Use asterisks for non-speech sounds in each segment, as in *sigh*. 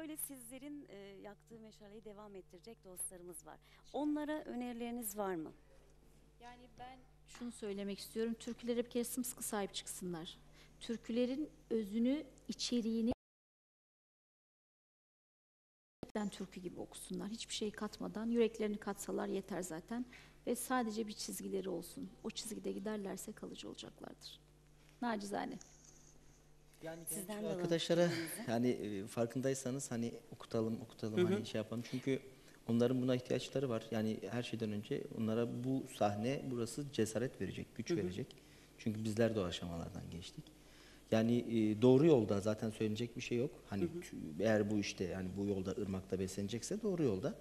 Böyle sizlerin e, yaktığı meşaleyi devam ettirecek dostlarımız var. Onlara önerileriniz var mı? Yani ben şunu söylemek istiyorum. Türkülere bir kere sımsıkı sahip çıksınlar. Türkülerin özünü, içeriğini gerçekten türkü gibi okusunlar. Hiçbir şey katmadan yüreklerini katsalar yeter zaten. Ve sadece bir çizgileri olsun. O çizgide giderlerse kalıcı olacaklardır. Nacizane. Yani Sizden de arkadaşlara yani e, farkındaysanız hani okutalım okutalım hani şey yapalım çünkü onların buna ihtiyaçları var. Yani her şeyden önce onlara bu sahne burası cesaret verecek, güç verecek. Çünkü bizler de o aşamalardan geçtik. Yani e, doğru yolda zaten söylenecek bir şey yok. Hani tü- eğer bu işte yani bu yolda ırmakta beslenecekse doğru yolda.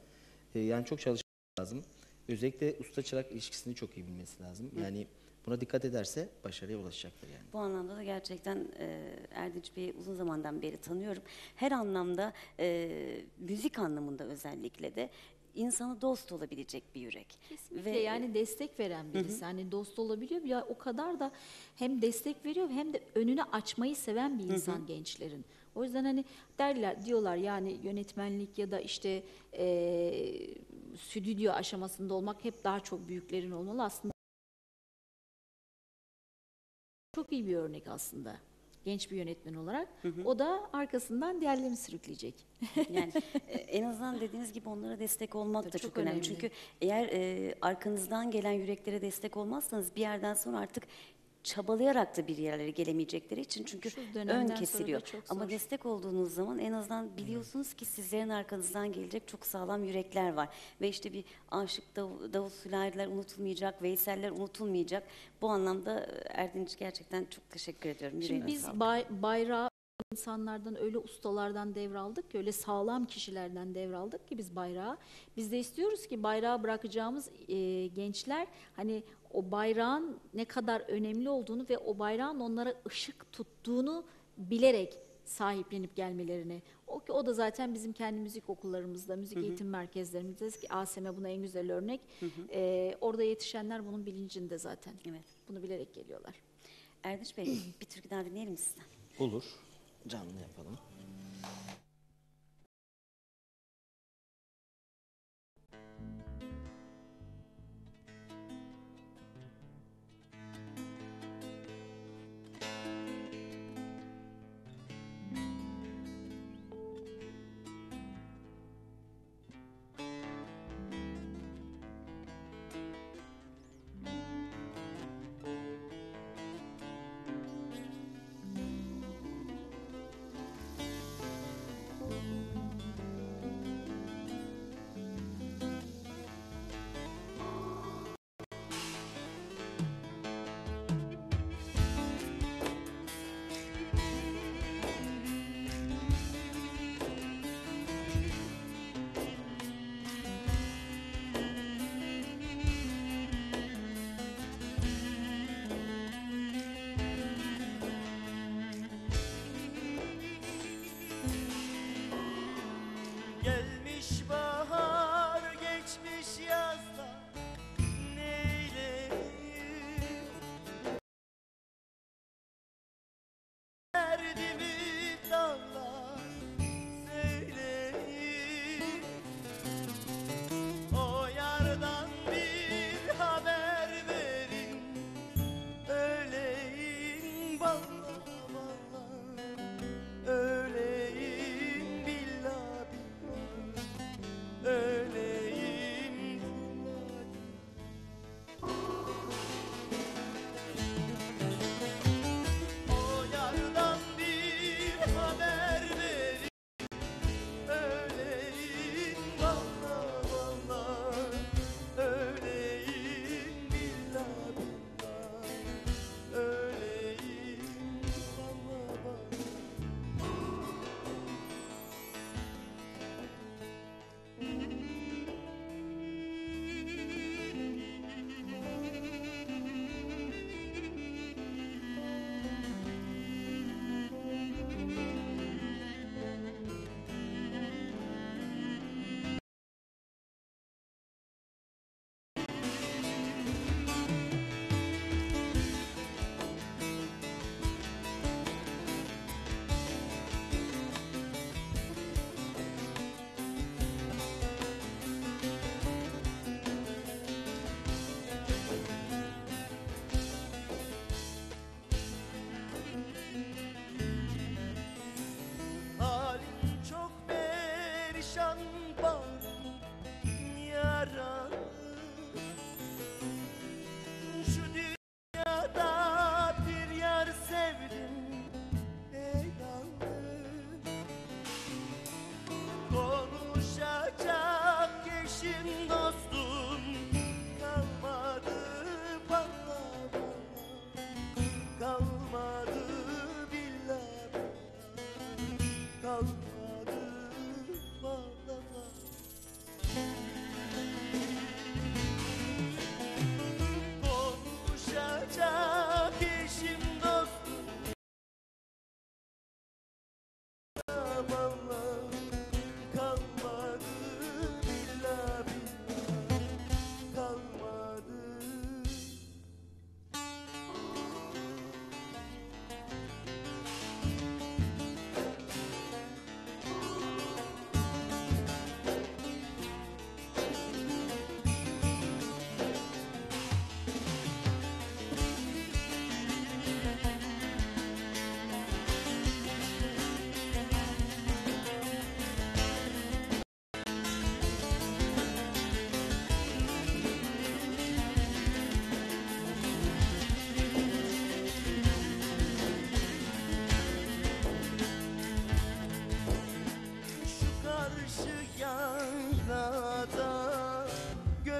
E, yani çok çalışmak lazım. Özellikle usta çırak ilişkisini çok iyi bilmesi lazım. Yani buna dikkat ederse başarıya ulaşacaktır yani. Bu anlamda da gerçekten e, Erdinç Bey'i uzun zamandan beri tanıyorum. Her anlamda, e, müzik anlamında özellikle de insanı dost olabilecek bir yürek. Kesinlikle yani destek veren birisi. Hani dost olabiliyor ya o kadar da hem destek veriyor hem de önünü açmayı seven bir insan gençlerin. O yüzden hani derler diyorlar yani yönetmenlik ya da işte eee stüdyo aşamasında olmak hep daha çok büyüklerin olmalı aslında. Çok iyi bir örnek aslında genç bir yönetmen olarak. O da arkasından diğerlerini sürükleyecek. *laughs* Yani *laughs* e, en azından dediğiniz gibi onlara destek olmak Tabii da çok çok önemli. önemli. Çünkü eğer e, arkanızdan gelen yüreklere destek olmazsanız bir yerden sonra artık çabalayarak da bir yerlere gelemeyecekleri için çünkü ön kesiliyor. Ama destek olduğunuz zaman en azından biliyorsunuz ki sizlerin arkanızdan gelecek çok sağlam yürekler var. Ve işte bir aşık Dav Davut Süleymanlar unutulmayacak, Veyseller unutulmayacak. Bu anlamda e, Erdinç gerçekten çok teşekkür ediyorum. Şimdi biz sağlık. bay- bayrağı insanlardan öyle ustalardan devraldık ki öyle sağlam kişilerden devraldık ki biz bayrağı. Biz de istiyoruz ki bayrağı bırakacağımız e, gençler hani o bayrağın ne kadar önemli olduğunu ve o bayrağın onlara ışık tuttuğunu bilerek sahiplenip gelmelerini. O ki o da zaten bizim kendi müzik okullarımızda, müzik eğitim merkezlerimizde ki ASM buna en güzel örnek. E, orada yetişenler bunun bilincinde zaten. Evet. Bunu bilerek geliyorlar. Erdinç Bey bir türkü daha dinleyelim sizden. Olur. Canlı yapalım.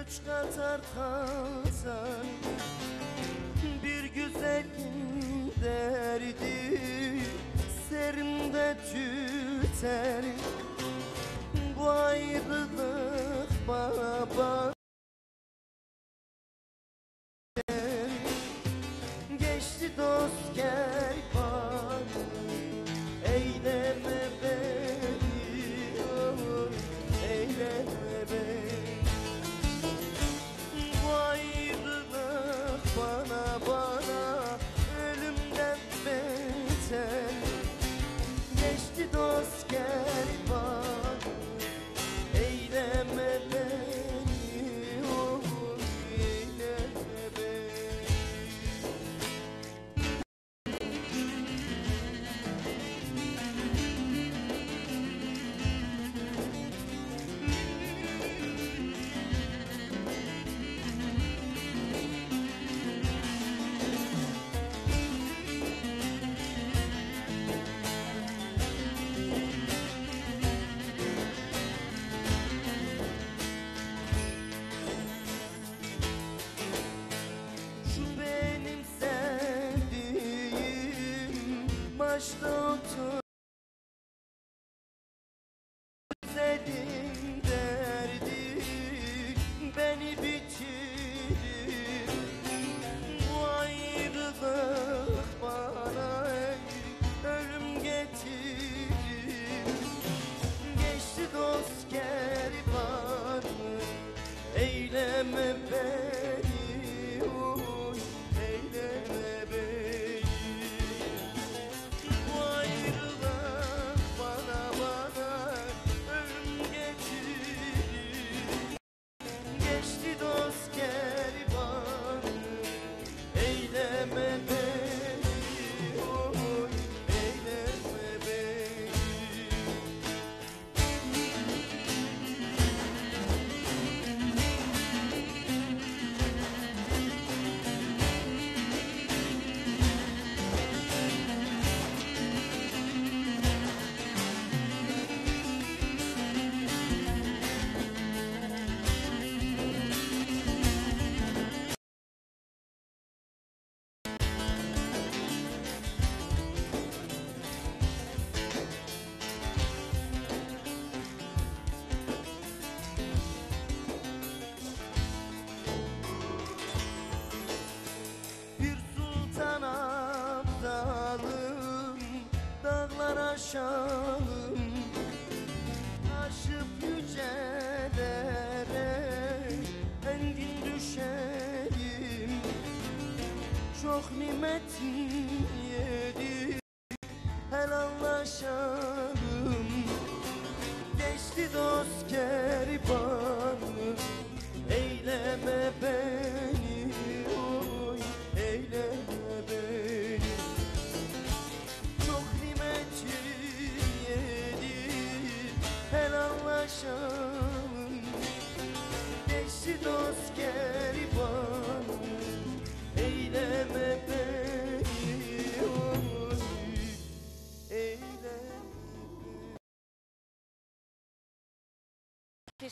üç kat artarsan Bir güzelin derdi Serimde tüter. Bu ayrılık baba. me pay.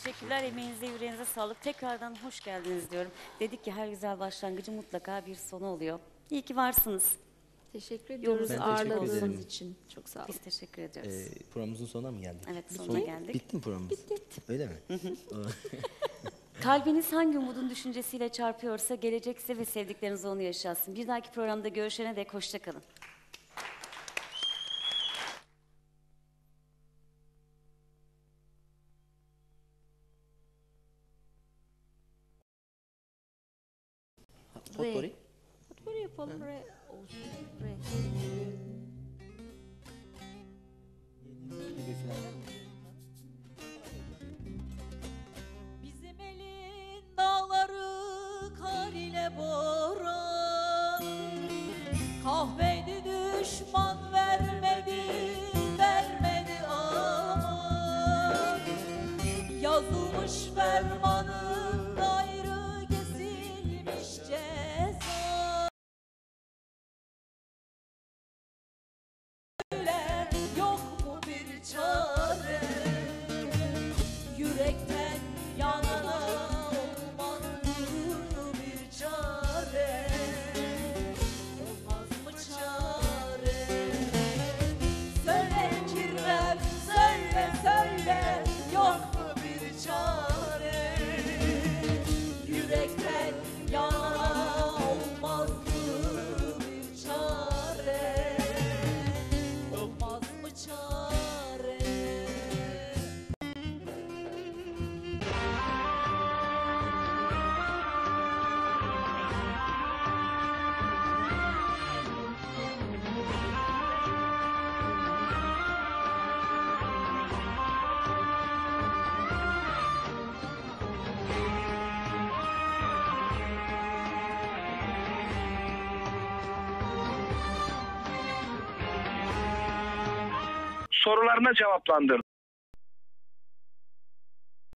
Teşekkürler. Emeğinize, yüreğinize sağlık. Tekrardan hoş geldiniz diyorum. Dedik ki her güzel başlangıcın mutlaka bir sonu oluyor. İyi ki varsınız. Teşekkür ediyoruz teşekkür ağırladığınız için. Çok sağ olun. Biz teşekkür ediyoruz. Ee, programımızın sonuna mı geldik? Evet, sonuna geldik. Bitti mi programımız? Bitti. Öyle mi? *laughs* Kalbiniz hangi umudun düşüncesiyle çarpıyorsa gelecek size ve sevdikleriniz onu yaşatsın. Bir dahaki programda görüşene dek hoşçakalın. Potpourri. Sorularına cevaplandırdı.